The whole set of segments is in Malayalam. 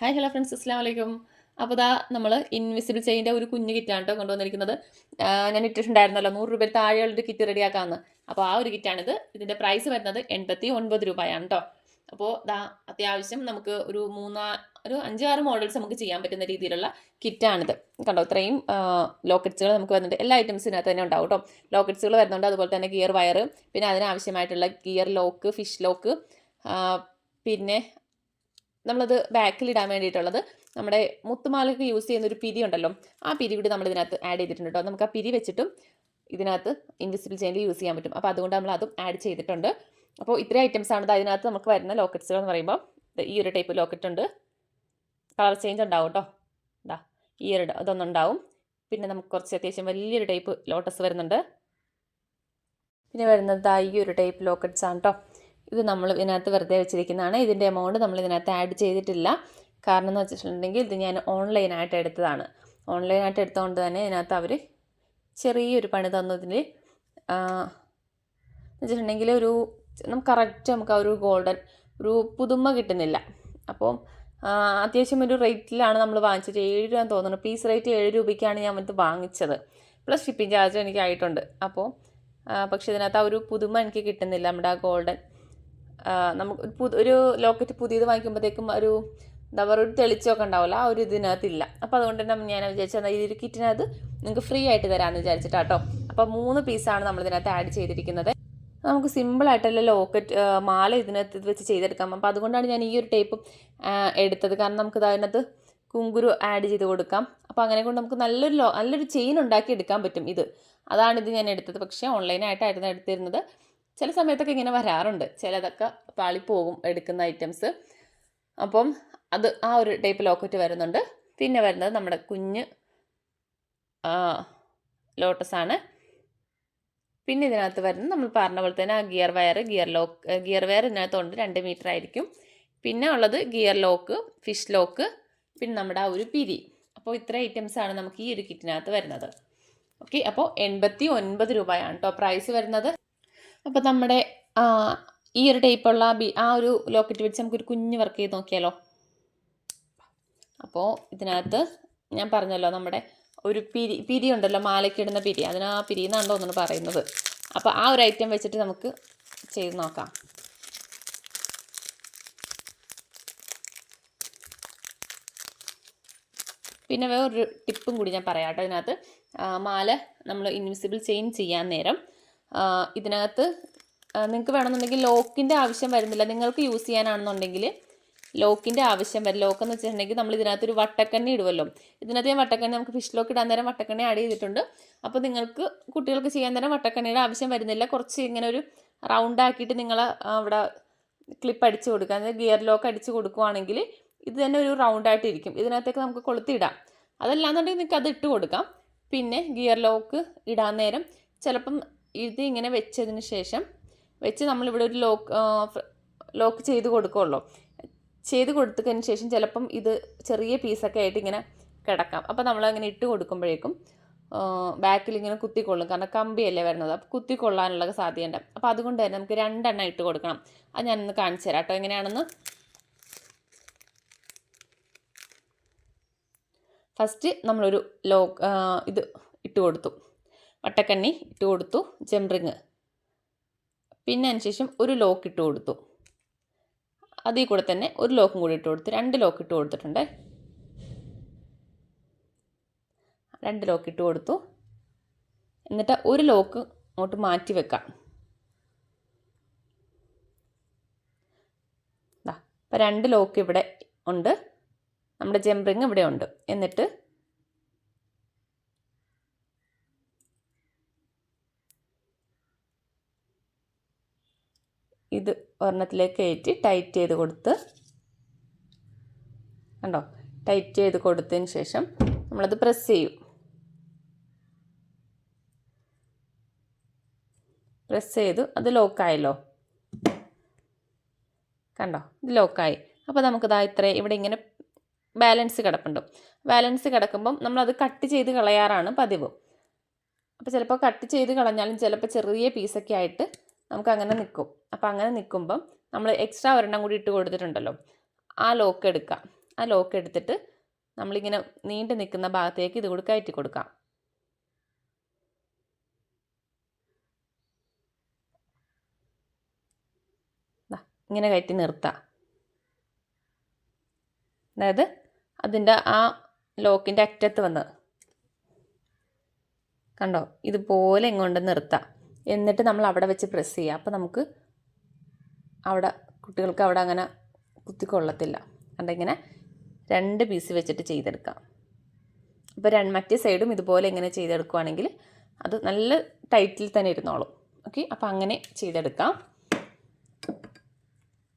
ഹായ് ഹലോ ഫ്രണ്ട്സ് അസ്സാം വലൈക്കും അപ്പോൾ ഇതാ നമ്മൾ ഇൻവിസിബിൾ ചെയിന്റെ ഒരു കുഞ്ഞ് കിറ്റാണ് കേട്ടോ കൊണ്ടുവന്നിരിക്കുന്നത്. ഞാൻ ഇട്ടിട്ടുണ്ടായിരുന്നല്ലോ നൂറ് രൂപയിൽ താഴെയുള്ളൊരു കിറ്റ് റെഡിയാക്കാമെന്ന് അപ്പോൾ ആ ഒരു കിറ്റാണിത്. ഇതിന്റെ പ്രൈസ് വരുന്നത് എൺപത്തി ഒൻപത് രൂപയാണ് കേട്ടോ അപ്പോൾ ദാ അത്യാവശ്യം നമുക്ക് ഒരു മൂന്നാ ഒരു അഞ്ചാറ് മോഡൽസ് നമുക്ക് ചെയ്യാൻ പറ്റുന്ന രീതിയിലുള്ള കിറ്റാണിത്. കണ്ടോ ഇത്രയും ലോക്കറ്റ്സുകൾ നമുക്ക് വരുന്നുണ്ട് എല്ലാ ഐറ്റംസിനകത്ത് തന്നെ ഉണ്ടാവും കേട്ടോ ലോക്കറ്റ്സുകൾ വരുന്നുണ്ട് അതുപോലെ തന്നെ ഗിയർ വയർ പിന്നെ അതിനാവശ്യമായിട്ടുള്ള ഗിയർ ലോക്ക് ഫിഷ് ലോക്ക് പിന്നെ നമ്മളത് ബാക്കിൽ ഇടാൻ വേണ്ടിയിട്ടുള്ളത് നമ്മുടെ മുത്തുമാലയ്ക്ക് യൂസ് ചെയ്യുന്ന ഒരു പിരി ഉണ്ടല്ലോ ആ പിരി കൂടി നമ്മൾ ഇതിനകത്ത് ആഡ് ചെയ്തിട്ടുണ്ട് കേട്ടോ. നമുക്ക് ആ പിരി വെച്ചിട്ടും ഇതിനകത്ത് ഇൻവിസിബിൾ ചെയിനിൽ യൂസ് ചെയ്യാൻ പറ്റും. അപ്പോൾ അതുകൊണ്ട് നമ്മൾ അതും ആഡ് ചെയ്തിട്ടുണ്ട്. അപ്പോൾ ഇത്രയും ഐറ്റംസ് ആണ് അതിനകത്ത് നമുക്ക് വരുന്ന ലോക്കറ്റ്സുകൾ എന്ന് പറയുമ്പോൾ ഈ ഒരു ടൈപ്പ് ലോക്കറ്റ് ഉണ്ട്. കളർ ചേഞ്ച് ഉണ്ടാവും കേട്ടോ. ഇതാ ഈ ഒരു ഇതൊന്നുണ്ടാവും പിന്നെ നമുക്ക് കുറച്ച് അത്യാവശ്യം വലിയൊരു ടൈപ്പ് ലോട്ടസ് വരുന്നുണ്ട്. പിന്നെ വരുന്നത് ഈ ഒരു ടൈപ്പ് ലോക്കറ്റ്സ് ആണ് കേട്ടോ. ഇത് നമ്മൾ ഇതിനകത്ത് വെറുതെ വെച്ചിരിക്കുന്നതാണ്. ഇതിന്റെ എമൗണ്ട് നമ്മൾ ഇതിനകത്ത് ആഡ് ചെയ്തിട്ടില്ല. കാരണം എന്ന് വെച്ചിട്ടുണ്ടെങ്കിൽ ഇത് ഞാൻ ഓൺലൈനായിട്ട് എടുത്തതാണ്. ഓൺലൈനായിട്ട് എടുത്തതുകൊണ്ട് തന്നെ ഇതിനകത്ത് അവർ ചെറിയൊരു പണി തന്നതിൽ എന്ന് വെച്ചിട്ടുണ്ടെങ്കിൽ ഒരു നമുക്ക് കറക്റ്റ് നമുക്ക് ആ ഒരു ഗോൾഡൻ ഒരു പുതുമ കിട്ടുന്നില്ല. അപ്പോൾ അത്യാവശ്യം ഒരു റേറ്റിലാണ് നമ്മൾ വാങ്ങിച്ചത്. ഏഴ് രൂപ തോന്നുന്നു. പീസ് റേറ്റ് ഏഴ് രൂപയ്ക്കാണ് ഞാൻ വന്നിട്ട് വാങ്ങിച്ചത്. പ്ലസ് ഷിപ്പിംഗ് ചാർജ് എനിക്കായിട്ടുണ്ട് അപ്പോൾ പക്ഷേ ഇതിനകത്ത് ആ ഒരു പുതുമ എനിക്ക് കിട്ടുന്നില്ല. നമ്മുടെ ആ ഗോൾഡൻ നമുക്ക് ഒരു ലോക്കറ്റ് പുതിയത് വാങ്ങിക്കുമ്പോഴത്തേക്കും ഒരു എന്താ പറയുക ഒരു തെളിച്ചമൊക്കെ ഉണ്ടാവില്ല ആ ഒരു ഇതിനകത്തില്ല. അപ്പോൾ അതുകൊണ്ട് തന്നെ ഞാൻ വിചാരിച്ചത് ഈ ഒരു കിറ്റിനകത്ത് നിങ്ങൾക്ക് ഫ്രീ ആയിട്ട് തരാമെന്ന് വിചാരിച്ചിട്ടാട്ടോ. അപ്പോൾ മൂന്ന് പീസാണ് നമ്മൾ ഇതിനകത്ത് ആഡ് ചെയ്തിരിക്കുന്നത്. നമുക്ക് സിമ്പിളായിട്ടുള്ള ലോക്കറ്റ് മാല ഇതിനകത്ത് ഇത് വെച്ച് ചെയ്തെടുക്കാം. അപ്പോൾ അതുകൊണ്ടാണ് ഞാൻ ഈ ഒരു ടൈപ്പ് എടുത്തത്. കാരണം നമുക്ക് അതിനകത്ത് കുങ്കുരു ആഡ് ചെയ്ത് കൊടുക്കാം. അപ്പോൾ അങ്ങനെ കൊണ്ട് നമുക്ക് നല്ലൊരു നല്ലൊരു ചെയിൻ ഉണ്ടാക്കി എടുക്കാൻ പറ്റും ഇത്. അതാണ് ഇത് ഞാൻ എടുത്തത്. പക്ഷേ ഓൺലൈനായിട്ടായിരുന്നു എടുത്തിരുന്നത്. ചില സമയത്തൊക്കെ ഇങ്ങനെ വരാറുണ്ട്. ചിലതൊക്കെ പാളിപ്പോകും എടുക്കുന്ന ഐറ്റംസ് അപ്പം അത് ആ ഒരു ടൈപ്പ് ലോക്കറ്റ് വരുന്നുണ്ട്. പിന്നെ വരുന്നത് നമ്മുടെ കുഞ്ഞ് ആണ്. പിന്നെ ഇതിനകത്ത് വരുന്നത് നമ്മൾ പറഞ്ഞ പോലെ തന്നെ ആ gear wire gear lock gear wire ഇതിനകത്തുണ്ട് രണ്ട് മീറ്റർ ആയിരിക്കും. പിന്നെ ഉള്ളത് ഗിയർ ലോക്ക് ഫിഷ് ലോക്ക് പിന്നെ നമ്മുടെ ആ ഒരു പിരി. അപ്പോൾ ഇത്ര ഐറ്റംസ് ആണ് നമുക്ക് ഈ ഒരു കിറ്റിനകത്ത് വരുന്നത്. ഓക്കെ അപ്പോൾ എൺപത്തി ഒൻപത് രൂപയാണ് കേട്ടോ പ്രൈസ് വരുന്നത്. അപ്പോൾ നമ്മുടെ ഈ ഒരു ടൈപ്പുള്ള ബി ആ ഒരു ലോക്കറ്റ് വെച്ച് നമുക്കൊരു കുഞ്ഞ് വർക്ക് ചെയ്ത് നോക്കിയാലോ? അപ്പോൾ ഇതിനകത്ത് ഞാൻ പറഞ്ഞല്ലോ നമ്മുടെ ഒരു പിരി പിരി ഉണ്ടല്ലോ മാലയ്ക്കിടുന്ന പിരി. അതിന് ആ പിരി എന്നാണ് തോന്നുന്നു പറയുന്നത്. അപ്പോൾ ആ ഒരു ഐറ്റം വെച്ചിട്ട് നമുക്ക് ചെയ്ത് നോക്കാം. പിന്നെ വേറൊരു ടിപ്പും കൂടി ഞാൻ പറയാം കേട്ടോ ഇതിനകത്ത്. മാല നമ്മൾ ഇൻവിസിബിൾ ചെയിൻ ചെയ്യാൻ നേരം ഇതിനകത്ത് നിങ്ങൾക്ക് വേണമെന്നുണ്ടെങ്കിൽ ലോക്കിന്റെ ആവശ്യം വരുന്നില്ല. നിങ്ങൾക്ക് യൂസ് ചെയ്യാനാണെന്നുണ്ടെങ്കിൽ ലോക്കിന്റെ ആവശ്യം വരും. ലോക്ക് എന്ന് വെച്ചിട്ടുണ്ടെങ്കിൽ നമ്മൾ ഇതിനകത്ത് ഒരു വട്ടക്കണ്ണി ഇടുമല്ലോ ഇതിനകത്ത് ഞാൻ വട്ടക്കണ്ണി നമുക്ക് ഫിഷ് ലോക്ക് ഇടാൻ നേരം വട്ടക്കണ്ണി ആഡ് ചെയ്തിട്ടുണ്ട്. അപ്പോൾ നിങ്ങൾക്ക് കുട്ടികൾക്ക് ചെയ്യാൻ നേരം വട്ടക്കണ്ണിയുടെ ആവശ്യം വരുന്നില്ല. കുറച്ച് ഇങ്ങനെ ഒരു റൗണ്ട് ആക്കിയിട്ട് നിങ്ങൾ അവിടെ ക്ലിപ്പ് അടിച്ച് കൊടുക്കുക. അതായത് ഗിയർ ലോക്ക് അടിച്ച് കൊടുക്കുവാണെങ്കിൽ ഇത് തന്നെ ഒരു റൗണ്ട് ആയിട്ട് ഇരിക്കും. ഇതിനകത്തേക്ക് നമുക്ക് കൊളുത്തിടാം അതല്ലാന്നുണ്ടെങ്കിൽ നിങ്ങൾക്ക് അത് ഇട്ട് കൊടുക്കാം. പിന്നെ ഗിയർ ലോക്ക് ഇടാൻ നേരം ചിലപ്പം ഇത് ഇങ്ങനെ വെച്ചതിന് ശേഷം വെച്ച് നമ്മളിവിടെ ഒരു ലോക്ക് ലോക്ക് ചെയ്ത് കൊടുക്കുമല്ലോ ചെയ്ത് കൊടുത്തതിന് ശേഷം ചിലപ്പം ഇത് ചെറിയ പീസൊക്കെ ആയിട്ട് ഇങ്ങനെ കിടക്കാം. അപ്പോൾ നമ്മളങ്ങനെ ഇട്ട് കൊടുക്കുമ്പോഴേക്കും ബാക്കിൽ ഇങ്ങനെ കുത്തിക്കൊള്ളും. കാരണം കമ്പിയല്ലേ വരുന്നത്. അപ്പോൾ കുത്തിക്കൊള്ളാനുള്ള സാധ്യതയുണ്ട്. അപ്പോൾ അതുകൊണ്ട് തന്നെ നമുക്ക് രണ്ടെണ്ണം ഇട്ട് കൊടുക്കണം. അത് ഞാനൊന്ന് കാണിച്ചു തരാം കേട്ടോ. എങ്ങനെയാണെന്ന്? ഫസ്റ്റ് നമ്മളൊരു ലോ ഇത് ഇട്ട് കൊടുത്തു. വട്ടക്കണ്ണി ഇട്ട് കൊടുത്തു ജംറിങ് പിന്നെ അതിനുശേഷം ഒരു ലോക്ക് ഇട്ട് കൊടുത്തു. അതിൽ കൂടെ തന്നെ ഒരു ലോക്കും കൂടി ഇട്ട് കൊടുത്തു. രണ്ട് ലോക്ക് ഇട്ട് കൊടുത്തിട്ടുണ്ട്. രണ്ട് ലോക്ക് ഇട്ട് കൊടുത്തു. എന്നിട്ട് ഒരു ലോക്ക് അങ്ങോട്ട് മാറ്റി വെക്കാം. ദാ അപ്പോൾ രണ്ട് ലോക്ക് ഇവിടെ ഉണ്ട്. നമ്മുടെ ജംറിങ് ഇവിടെ ഉണ്ട്. എന്നിട്ട് ഇത് ഒരെണ്ണത്തിലേക്ക് കയറ്റി ടൈറ്റ് ചെയ്ത് കൊടുത്ത് കണ്ടോ? ടൈറ്റ് ചെയ്ത് കൊടുത്തതിന് ശേഷം നമ്മളത് പ്രസ് ചെയ്യും. പ്രസ് ചെയ്തു. അത് ലോക്കായല്ലോ. കണ്ടോ? ഇത് ലോക്കായി. അപ്പോൾ നമുക്കിതാ ഇത്ര ഇവിടെ ഇങ്ങനെ ബാലൻസ് കിടപ്പുണ്ട്. ബാലൻസ് കിടക്കുമ്പം നമ്മളത് കട്ട് ചെയ്ത് കളയാറാണ് പതിവ്. അപ്പോൾ ചിലപ്പോൾ കട്ട് ചെയ്ത് കളഞ്ഞാലും ചിലപ്പോൾ ചെറിയ പീസൊക്കെ ആയിട്ട് നമുക്ക് അങ്ങനെ നിൽക്കും അപ്പോൾ അങ്ങനെ നിൽക്കുമ്പം നമ്മൾ എക്സ്ട്രാ ഒരെണ്ണം കൂടി ഇട്ട് കൊടുത്തിട്ടുണ്ടല്ലോ. ആ ലോക്ക് എടുക്കുക ആ ലോക്ക് എടുത്തിട്ട് നമ്മളിങ്ങനെ നീണ്ടു നിൽക്കുന്ന ഭാഗത്തേക്ക് ഇത് കൂടി കയറ്റി കൊടുക്കാം. ഇങ്ങനെ കയറ്റി നിർത്താം. അതായത് അതിന്റെ ആ ലോക്കിന്റെ അറ്റത്ത് വന്ന്. കണ്ടോ? ഇതുപോലെ ഇങ്ങോട്ട് നിർത്താം. എന്നിട്ട് നമ്മൾ അവിടെ വെച്ച് പ്രസ് ചെയ്യുക. അപ്പോൾ നമുക്ക് അവിടെ കുട്ടികൾക്ക് അവിടെ അങ്ങനെ കുത്തിക്കൊള്ളത്തില്ല. കണ്ടോ ഇങ്ങനെ രണ്ട് പീസ് വെച്ചിട്ട് ചെയ്തെടുക്കാം. ഇപ്പോൾ രണ്ട് മറ്റേ സൈഡും ഇതുപോലെ ഇങ്ങനെ ചെയ്തെടുക്കുവാണെങ്കിൽ അത് നല്ല ടൈറ്റിൽ തന്നെ ഇരുന്നോളും. ഓക്കെ അപ്പോൾ അങ്ങനെ ചെയ്തെടുക്കാം.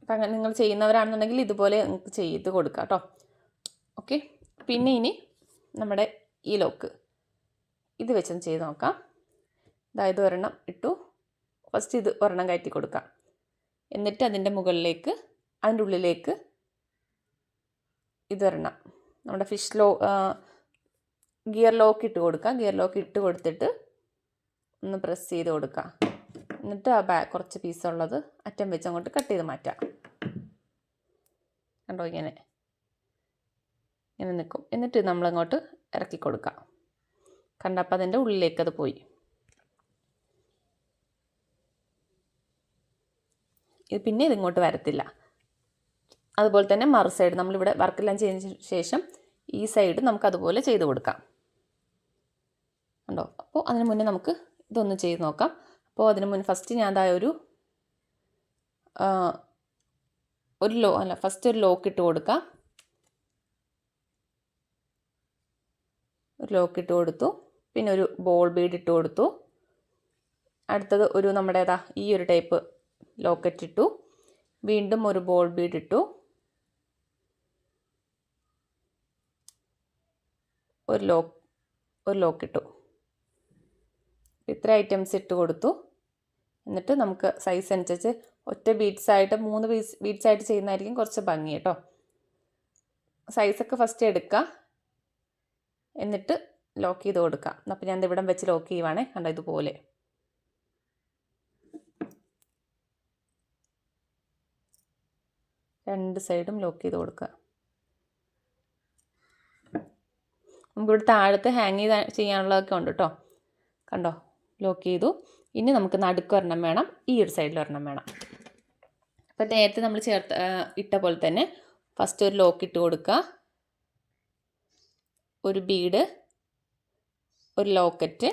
അപ്പം അങ്ങനെ നിങ്ങൾ ചെയ്യുന്നവരാണെന്നുണ്ടെങ്കിൽ ഇതുപോലെ നിങ്ങൾക്ക് ചെയ്ത് കൊടുക്കാം കേട്ടോ. ഓക്കെ പിന്നെ ഇനി നമ്മുടെ ഈ ലോക്ക് ഇത് വെച്ചൊന്ന് ചെയ്ത് നോക്കാം. അതായത് ഒരെണ്ണം ഇട്ടു. ഫസ്റ്റ് ഇത് ഒരെണ്ണം കയറ്റി കൊടുക്കാം. എന്നിട്ട് അതിന്റെ മുകളിലേക്ക് അതിന്റെ ഉള്ളിലേക്ക് ഇതൊരെണ്ണം. നമ്മുടെ ഫിഷ് ലോ ഗിയർ ലോക്ക് ഇട്ട് കൊടുക്കാം. ഗിയർ ലോക്ക് ഇട്ട് കൊടുത്തിട്ട് ഒന്ന് പ്രസ് ചെയ്ത് കൊടുക്കാം. എന്നിട്ട് ആ ബാ കുറച്ച് പീസുള്ളത് അറ്റം വെച്ച് അങ്ങോട്ട് കട്ട് ചെയ്ത് മാറ്റാം. കണ്ടോ ഇങ്ങനെ? ഇങ്ങനെ നിൽക്കും. എന്നിട്ട് നമ്മളങ്ങോട്ട് ഇറക്കി കൊടുക്കാം. കണ്ടപ്പോൾ അതിന്റെ ഉള്ളിലേക്ക് അത് പോയി. പിന്നെ ഇതിങ്ങോട്ട് വരത്തില്ല. അതുപോലെ തന്നെ മറു സൈഡ് നമ്മളിവിടെ വർക്കെല്ലാം ചെയ്തതിന് ശേഷം ഈ സൈഡ് നമുക്ക് അതുപോലെ ചെയ്ത് കൊടുക്കാം. ഉണ്ടോ അപ്പോൾ അതിന് മുന്നേ നമുക്ക് ഇതൊന്ന് ചെയ്ത് നോക്കാം. അപ്പോൾ അതിന് മുന്നേ ഫസ്റ്റ് ഞാൻ അതായ ഒരു ഒരു ലോ അല്ല ഫസ്റ്റ് ഒരു ലോക്ക് ഇട്ട് കൊടുക്കാം. ഒരു ലോക്ക് ഇട്ട് കൊടുത്തു. പിന്നെ ഒരു ബോൾ ബീഡ് ഇട്ട് കൊടുത്തു. അടുത്തത് ഒരു നമ്മുടേതാ ഈ ഒരു ടൈപ്പ് ലോക്കറ്റ് ഇട്ടു. വീണ്ടും ഒരു ബോൾ ബീഡ് ഇട്ടു. ഒരു ലോക്ക് ഒരു ലോക്ക് ഇട്ടു. ഇത്ര ഐറ്റംസ് ഇട്ട് കൊടുത്തു. എന്നിട്ട് നമുക്ക് സൈസ് അനുസരിച്ച് ഒറ്റ ബീഡ്സ് ആയിട്ട് മൂന്ന് ബീസ് ബീഡ്സ് ആയിട്ട് ചെയ്യുന്നതായിരിക്കും കുറച്ച് ഭംഗി കേട്ടോ. സൈസൊക്കെ ഫസ്റ്റ് എടുക്കുക എന്നിട്ട് ലോക്ക് ചെയ്ത് കൊടുക്കാം. അപ്പോൾ ഞാൻ ഇവിടം വെച്ച് ലോക്ക് ചെയ്യുവാണേ. കണ്ടോ ഇതുപോലെ. രണ്ട് സൈഡും ലോക്ക് ചെയ്ത് കൊടുക്കുക. നമുക്കിവിടെ താഴത്ത് ഹാങ് ചെയ്ത് ചെയ്യാനുള്ളതൊക്കെ ഉണ്ട് കേട്ടോ കണ്ടോ? ലോക്ക് ചെയ്തു. ഇനി നമുക്ക് നടുക്ക് ഒരെണ്ണം വേണം. ഈ ഒരു സൈഡിൽ ഒരെണ്ണം വേണം. അപ്പോൾ നേരത്തെ നമ്മൾ ചേർത്ത് ഇട്ട പോലെ തന്നെ ഫസ്റ്റ് ഒരു ലോക്ക് ഇട്ട് കൊടുക്കുക. ഒരു ബീഡ് ഒരു ലോക്കറ്റ്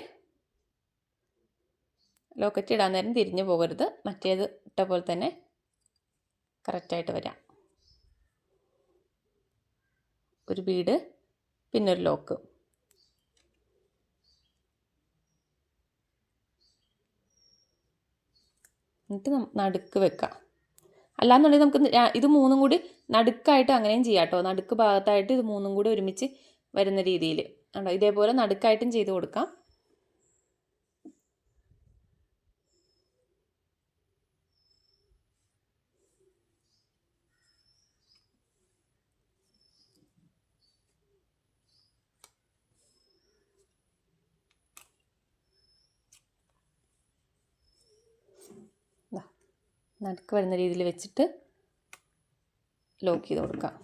ലോക്കറ്റ് ഇടാൻ നേരം തിരിഞ്ഞു പോകരുത്. മറ്റേത് ഇട്ട പോലെ തന്നെ കറക്റ്റായിട്ട് വരാം. ഒരു ബീഡ് പിന്നൊരു ലോക്ക്. എന്നിട്ട് നടുക്ക് വെക്കാം. അല്ലാന്നുണ്ടെങ്കിൽ നമുക്ക് ഇത് മൂന്നും കൂടി നടുക്കായിട്ട് അങ്ങനെയും ചെയ്യാം കേട്ടോ. നടുക്ക് ഭാഗത്തായിട്ട് ഇത് മൂന്നും കൂടി ഒരുമിച്ച് വരുന്ന രീതിയിൽ. ഉണ്ടോ ഇതേപോലെ നടുക്കായിട്ടും ചെയ്ത് കൊടുക്കാം ദാ, നടുക്ക് വരുന്ന രീതിയിൽ വെച്ചിട്ട് ലോക്ക് ചെയ്ത് കൊടുക്കാം.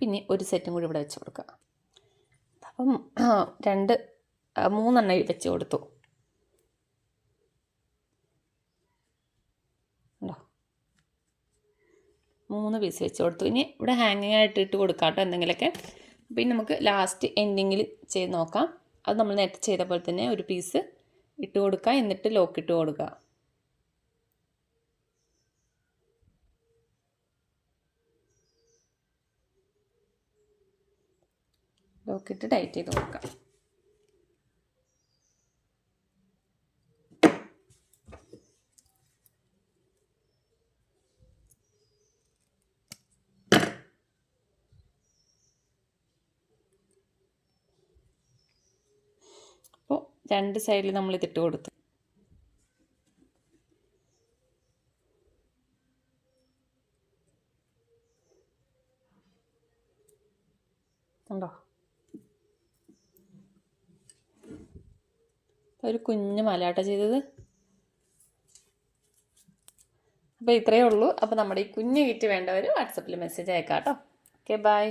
പിന്നെ ഒരു സെറ്റും കൂടി ഇവിടെ വെച്ച് കൊടുക്കാം അപ്പം രണ്ട് മൂന്നെണ്ണം വെച്ച് കൊടുത്തു. ഉണ്ടോ? മൂന്ന് പീസ് വെച്ച് കൊടുത്തു. ഇനി ഇവിടെ ഹാങ്ങിങ് ആയിട്ട് ഇട്ട് കൊടുക്കാം കേട്ടോ എന്തെങ്കിലുമൊക്കെ. പിന്നെ നമുക്ക് ലാസ്റ്റ് എൻഡിങ്ങിൽ ചെയ്ത് നോക്കാം. അത് നമ്മൾ നേരത്തെ ചെയ്ത പോലെ തന്നെ ഒരു പീസ് ഇട്ട് കൊടുക്കുക. എന്നിട്ട് ലോക്ക് ഇട്ട് കൊടുക്കുക. ലോക്കിട്ട് ടൈറ്റ് ചെയ്ത് കൊടുക്കാം അപ്പോൾ രണ്ട് സൈഡിൽ നമ്മൾ ഇതിട്ട് കൊടുത്തു. കണ്ടോ? ഒരു കുഞ്ഞു മലാട്ട ചെയ്തത്. അപ്പോൾ ഇത്രയേ ഉള്ളൂ. അപ്പോൾ നമ്മുടെ ഈ കുഞ്ഞു കിറ്റ് വേണ്ടവർ വാട്സപ്പിൽ മെസ്സേജ് അയക്കാം കേട്ടോ ഓക്കെ ബൈ